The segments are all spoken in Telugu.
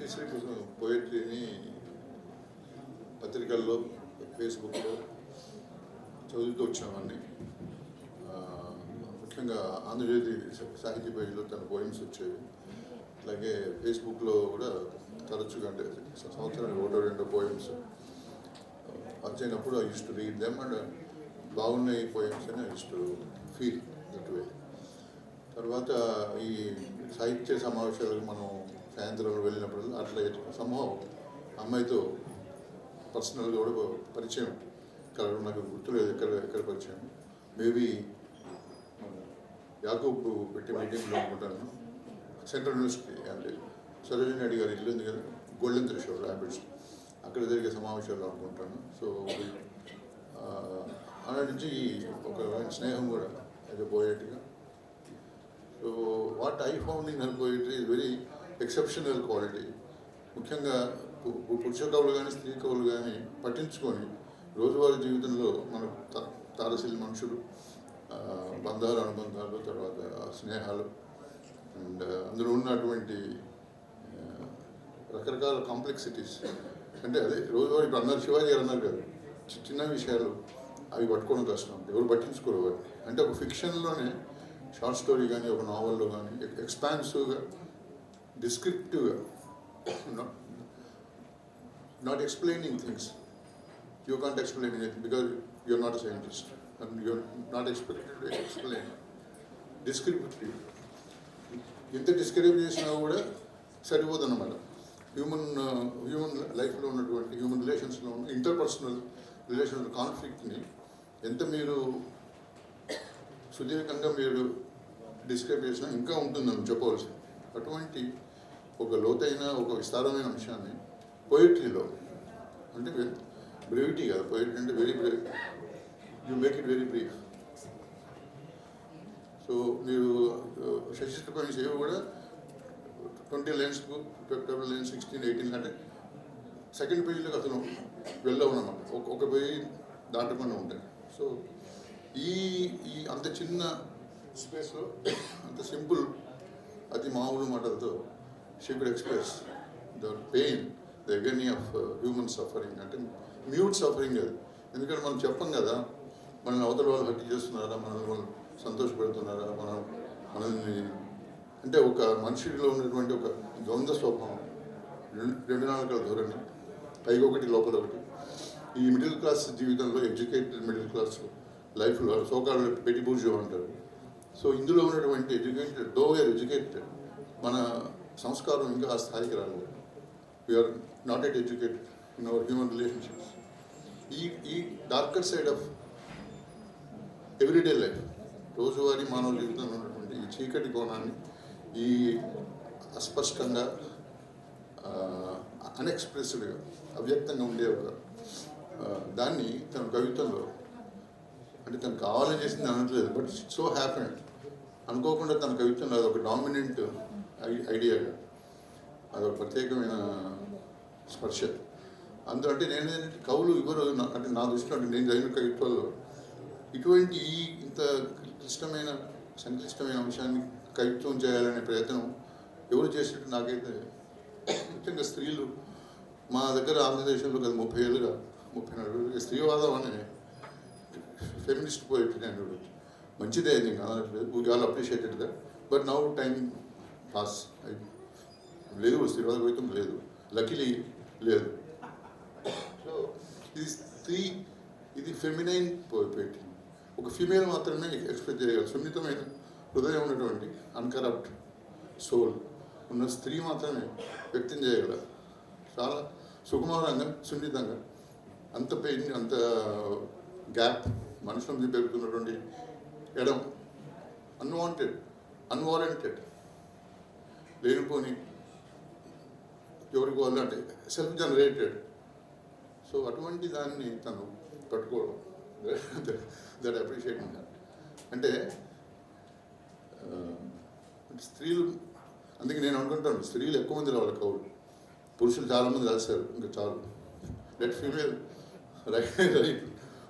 బెనిఫిషరీ కోసం పోయిటరీని పత్రికల్లో ఫేస్బుక్లో చదువుతూ వచ్చామని ముఖ్యంగా ఆంధ్రజ్యోతి సాహితీ పేజీలో తన పోయిమ్స్ వచ్చేవి అలాగే ఫేస్బుక్లో కూడా తరచుగా అంటే సంవత్సరానికి ఒకటో రెండో పోయిమ్స్ వచ్చినప్పుడు I used to read them and బాగున్నాయి పోయిమ్స్ అని I used to feel that way తర్వాత ఈ సాహిత్య సమావేశాలకు మనం సాయంత్రం వెళ్ళినప్పుడు అట్లా సమూహం అమ్మాయితో పర్సనల్గా కూడా పరిచయం. కలవడం నాకు గుర్తులేదు ఎక్కడ ఎక్కడ పరిచయం. మేబీ యాకూబ్ పెట్టి మీటింగ్లో అనుకుంటాను. సెంట్రల్ యూనివర్సిటీ అంటే సరోజిని నాయుడు గారు ఇల్లు ఉంది కదా గోల్డెన్ త్రిషోర్ హ్యాబిట్స్ అక్కడ జరిగే సమావేశాలు అనుకుంటాను. సో అలా నుంచి ఒక స్నేహం కూడా అది పోయేట్టుగా. So what I found in her poetry is very exceptional quality. ముఖ్యంగా పురుష కవులు కానీ స్త్రీ కవులు కానీ పట్టించుకొని రోజువారీ జీవితంలో మన తారశీల మనుషులు బంధాలు అనుబంధాలు తర్వాత స్నేహాలు అండ్ అందులో ఉన్నటువంటి రకరకాల కాంప్లెక్సిటీస్. అంటే అదే రోజువారీ ఇప్పుడు అందరు శివాజీ గారు అన్నారు కదా చి- చిన్న విషయాలు అవి పట్టుకోవడం కష్టం. ఎవరు పట్టించుకోరు వాటిని. అంటే ఒక ఫిక్షన్లోనే షార్ట్ స్టోరీ కానీ ఒక నావల్లో కానీ ఎక్స్పాన్సివ్గా డిస్క్రిప్టివ్గా not explaining things you can't explain anything because you're not a scientist and you're not expected to explain. Descriptive ఎంత డిస్క్రైబ్ చేసినా కూడా సరిపోదు అన్నమాట హ్యూమన్ హ్యూమన్ uh, లైఫ్లో ఉన్నటువంటి హ్యూమన్ రిలేషన్స్లో ఉన్న ఇంటర్పర్సనల్ రిలేషన్స్ కాన్ఫ్లిక్ట్ని ఎంత మీరు సుదీర్ఘంగా మీరు డిస్క్రైబ్ చేసినా ఇంకా ఉంటుందని చెప్పవలసింది అటువంటి ఒక లోతైన ఒక విస్తారమైన అంశాన్ని పోయిటరీలో అంటే బ్రీవిటీ కదా పోయిటరీ అంటే very brief you make it very brief so మీరు శశిష్ట పాయింట్స్ ఏవి కూడా ట్వంటీ లైన్స్కు ట్వెల్వ్ లైన్స్ సిక్స్టీన్ ఎయిటీన్ అంటే సెకండ్ పేజీలోకి అతను వెళ్ళవునమాట. ఒక ఒక పేజీ దాటకుండా ఉంటాయి సో ఈ ఈ అంత చిన్న స్పేస్లో అంత సింపుల్ అతి మామూలు మాటలతో she could express the pain the agony of human suffering అంటే మ్యూట్ సఫరింగ్ అది. ఎందుకంటే మనం చెప్పం కదా మనల్ని అవతల వాళ్ళు హట్టి చేస్తున్నారా మనల్ని వాళ్ళు సంతోషపెడుతున్నారా మనం మనల్ని అంటే ఒక మనిషిలో ఉన్నటువంటి ఒక ద్వంద్వ స్వభావం రెండు రెండు నాలుగు ధోరణి పైకి ఒకటి లోపల ఒకటి. ఈ మిడిల్ క్లాస్ జీవితంలో ఎడ్యుకేటెడ్ మిడిల్ క్లాస్ లైఫ్లో సోకాల్ పెట్టి బూజు అంటారు. సో ఇందులో ఉన్నటువంటి ఎడ్యుకేటెడ్ డో వేర్ ఎడ్యుకేటెడ్ మన సంస్కారం ఇంకా ఆ స్థాయికి రాలేదు we are not at educated in our human relationships ఈ ఈ darker side of everyday life రోజువారీ మానవ జీవితంలో ఉన్నటువంటి ఈ చీకటి కోణాన్ని ఈ అస్పష్టంగా అన్ఎక్స్ప్రెస్డ్గా అవ్యక్తంగా ఉండే ఒక దాన్ని తన కవిత్వంలో అంటే తను కావాలని చేసింది అనట్లేదు బట్ సో హ్యాపీ అనుకోకుండా తన కవిత్వంలో ఒక డామినెంట్ ఐడియాగా అదొక ప్రత్యేకమైన స్పర్శ. అందులో అంటే నేను ఏంటంటే కవులు ఇవ్వరు అంటే నా దృష్టిలో అంటే నేను చదివిన కవిత్వాల్లో ఇటువంటి ఈ ఇంత క్లిష్టమైన సంక్లిష్టమైన అంశాన్ని కవిత్వం చేయాలనే ప్రయత్నం ఎవరు చేసినట్టు నాకైతే ముఖ్యంగా స్త్రీలు. మా దగ్గర ఆంధ్రదేశంలో కదా ముప్పై ఏళ్ళుగా ముప్పై నాలుగు స్త్రీవాదం అనే ఫెమినిస్ట్ పోయిటరీ అని మంచిదే అది అనట్లేదు we all appreciated that but now time pass లేదు స్త్రీవాద కవిత్వం లేదు. లక్కీలీ లేదు. సో ఇది స్త్రీ ఇది ఫెమినైన్ పెయింటింగ్ ఒక ఫీమేల్ మాత్రమే ఎక్స్ప్రెస్ చేయగలరు సున్నితమైన హృదయం ఉన్నటువంటి అన్కరప్ట్ సోల్ ఉన్న స్త్రీ మాత్రమే వ్యక్తం చేయగలరు చాలా సుకుమారంగా సున్నితంగా అంత పెయిన్ అంత గ్యాప్ మనుషుల మీద పెరుగుతున్నటువంటి ఎడం. అన్వాంటెడ్ అన్వారంటెడ్ లేనిపోని ఎవరికి వాళ్ళు అంటే సెల్ఫ్ జనరేటెడ్ సో అటువంటి దాన్ని తను కట్టుకోవడం దట్ అప్రిషియేట్ అంటే స్త్రీలు అందుకే నేను అనుకుంటాను స్త్రీలు ఎక్కువ మంది రావాలి కవులు పురుషులు చాలామంది రాశారు ఇంకా చాలు. Let female write write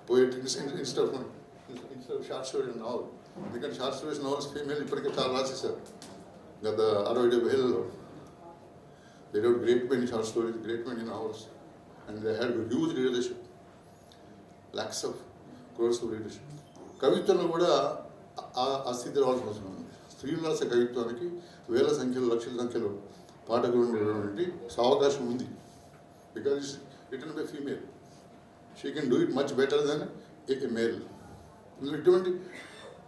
poetry instead of short story novel ఎందుకంటే షార్ట్ స్టోరీస్ నావల్స్ ఫీమేల్ ఇప్పటికే చాలా రాసేసారు గత అరవై డెబ్బై ఏళ్ళలో they wrote great men short stories great men in ours and they had huge leadership lakhs of crores of leadership కవిత్వంలో కూడా ఆ- ఆ స్థితి రావాల్సిన అవసరం ఉంది. స్త్రీలు కవిత్వానికి వేల సంఖ్యలో లక్షల సంఖ్యలో పాఠకులు ఉండేటువంటి అవకాశం ఉంది. Because it's written by female she can do it much better than a male ఇటువంటి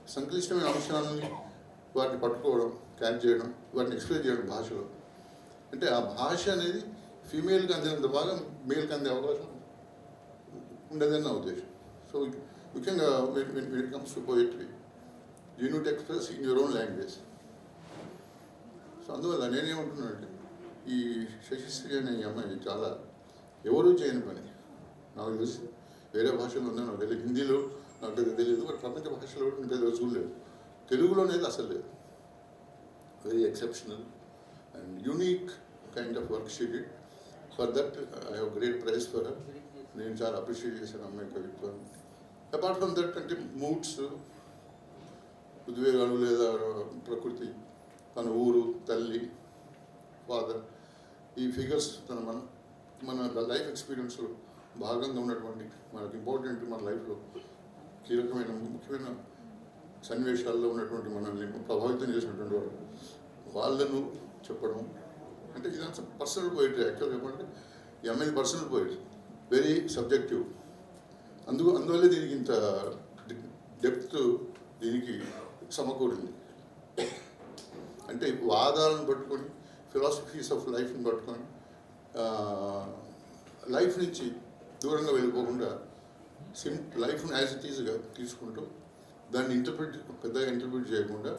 సంక్లిష్టమైన అంశాలని వాటిని పట్టుకోవడం క్యాచ్ చేయడం వాటిని ఎక్స్ప్లెయిన్ చేయడం భాషలో. అంటే ఆ భాష అనేది ఫీమేల్కి అందినంత భాగం మేల్కి అందే అవకాశం ఉండదని నా ఉద్దేశం. సో ముఖ్యంగా it comes to poetry you need express in your own language so అందువల్ల నేనేమంటున్నానంటే ఈ శశిశ్రీ అనే ఈ అమ్మాయి చాలా ఎవరూ చేయని పని. నాకు తెలిసి వేరే భాషలో ఉందో నాకు తెలియదు హిందీలో నాకు తెలియదు బట్ ప్రపంచ భాషలో కూడా నేను చూడలేదు తెలుగులోనేది అసలు లేదు. Very exceptional and unique kind of work she did for that I have great praise for her నేను చాలా అప్రిషియేట్ చేశాను అమ్మాయి కవిత్వాన్ని అపార్ట్ ఫ్రమ్ దట్ అంటే మూడ్స్ ఉద్వేగాలు లేదా ప్రకృతి తన ఊరు తల్లి ఫాదర్ ఈ ఫిగర్స్ తన మన మన లైఫ్ ఎక్స్పీరియన్స్లో భాగంగా ఉన్నటువంటి మనకు ఇంపార్టెంట్ మన లైఫ్లో కీలకమైన ముఖ్యమైన సన్నివేశాల్లో ఉన్నటువంటి మనల్ని ప్రభావితం చేసినటువంటి వాళ్ళు వాళ్ళను చెప్పడం అంటే ఇదంతా పర్సనల్ పోయిటరీ యాక్చువల్గా చెప్పాలంటే ఈ పర్సనల్ పోయిటరీ వెరీ సబ్జెక్టివ్ అందు అందువల్లే దీనికి ఇంత డెప్త్ దీనికి సమకూరింది. అంటే వాదాలను పట్టుకొని ఫిలాసఫీస్ ఆఫ్ లైఫ్ని పట్టుకొని లైఫ్ నుంచి దూరంగా వెళ్ళిపోకుండా సిం లైఫ్ని యాజ్ ఇట్ ఈజ్గా తీసుకుంటూ దాన్ని ఇంటర్ప్రిట్ పెద్దగా ఇంటర్ప్రిట్ చేయకుండా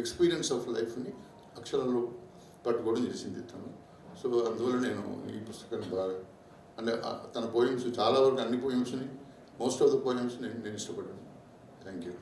ఎక్స్పీరియన్స్ ఆఫ్ లైఫ్ని అక్షరంలో పట్టుకోవడం చేసింది తను. సో అందువల్ల నేను ఈ పుస్తకాన్ని బాగా అంటే తన పోయిమ్స్ చాలా వరకు అన్ని పోయిమ్స్ని మోస్ట్ ఆఫ్ ద పోయిమ్స్ నేను నేను ఇష్టపడ్డాను. Thank you